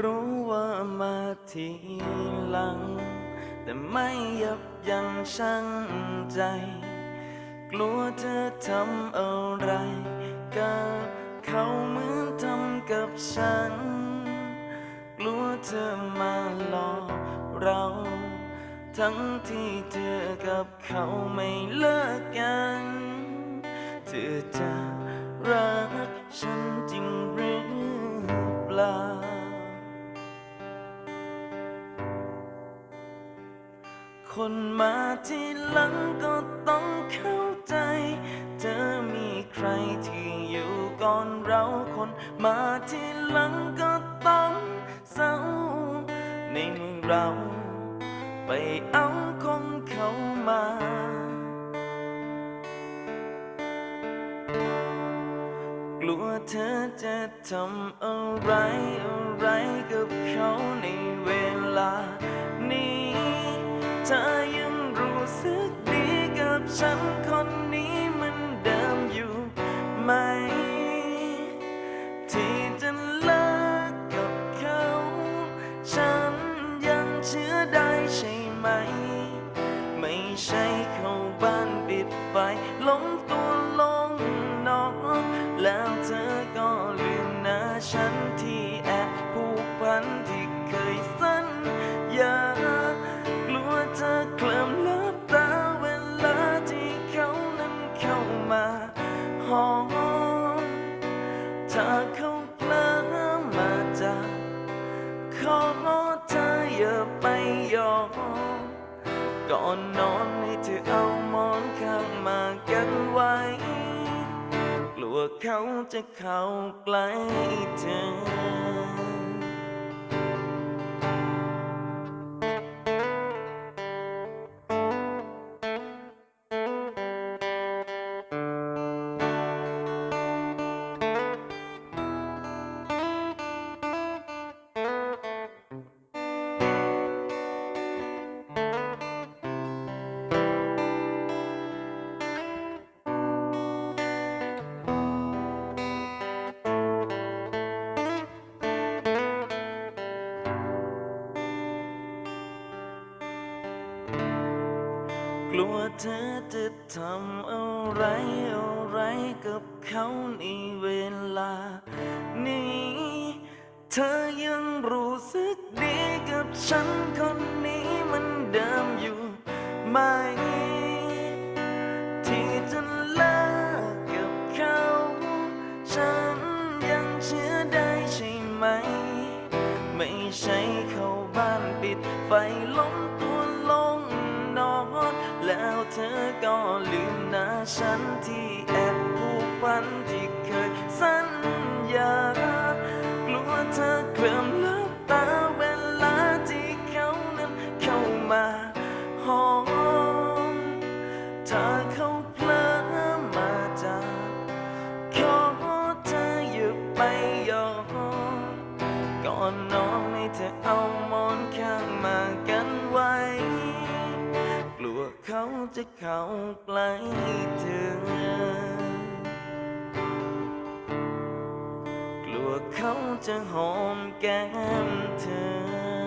รู้ว่ามาทีหลัง แต่ไม่ยับยั้งชั่งใจ กลัวเธอทำอะไรกับเขาเหมือนทำกับฉัน กลัวเธอมาหลอกเรา ทั้งที่เธอกับเขาไม่เลิกกัน เธอจะ คนมาที่หลังก็ต้องเข้าใจ เธอมีใครที่อยู่ก่อนเราคนมาที่หลังก็ต้องเศร้า ในเมื่อเรา ไปเอาของเขามากลัวเธอจะทำอะไรอะไรกับเขาในเวลานี้ ธอยังรู้สึกดีกับฉัน มาหอมถ้าเขาเพลอมาจากขอเธออย่าไปยอมก่อนนอนให้เธอเอาหมอนข้างมากันไว้ กลัวเขาจะเข้าใกล้เธอ ลัวเธอจะทำอะไรอะไรกับเขาในเวลา นี้ เธอยังรู้สึกดีกับฉันคนนี้มันเดิมอยู่ไหม ที่จะเลิกกับเขา ฉันยังเชื่อได้ใช่ไหม ไม่ใช่เข้าบ้านปิดไฟล้มตัว แล้วเธอก็ลืมหน้าฉันที่แอบผูกพันที่เคยสัญญากลัวเธอเคลิ้มลับตาเวลาที่เขานั้นเข้ามาหอมถ้าเขาเพลอมาจากขอเธออย่าไปยอมก่อนนอนให้เธอเอามอนข้างมากันไว้ กลัวเขาจะเข้าใกล้เธอกลัวเขาจะหอมแก้มเธอ